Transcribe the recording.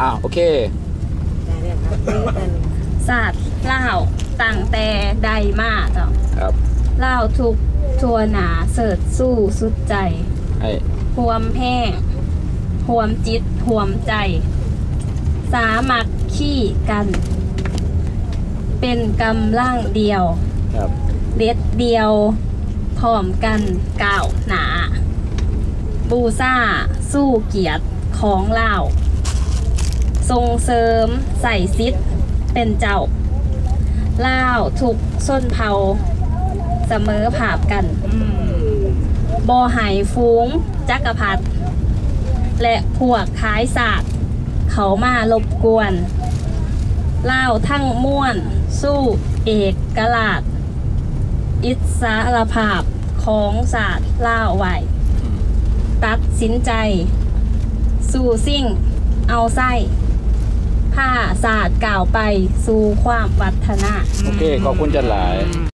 อ่าโอเคศาสตร์เล่าวต่างแต่ใดมาเจ้าครับเล่าวทุกทัวหนาเสิร์ชสู้สุดใจไอ้หวมแห้งหวมจิตหวมใจ สามัคขี้กัน เป็นกำลังเดียวครับเด็ดเดียวพร้อมกันก่าวหนา บูซ่าสู้เกียรติของเล่าว ส่งเสริมใส่ซิดเป็นเจ้าเล่าวทุกส้นเผาเสมอภาพกันบอหายฟูงจักรพรรดิและพวกขายศาสตร์เขามารบกวนเล่าทั้งม่วน สู้เอกกลาด อิสรภาพของศาสตร์ล่าไหวตัดสินใจ สู่สิ่ง เอาไส้ ผ้าศาสตร์กล่าวไปสู่ความวัฒนาโอเค ขอบคุณจันหลาย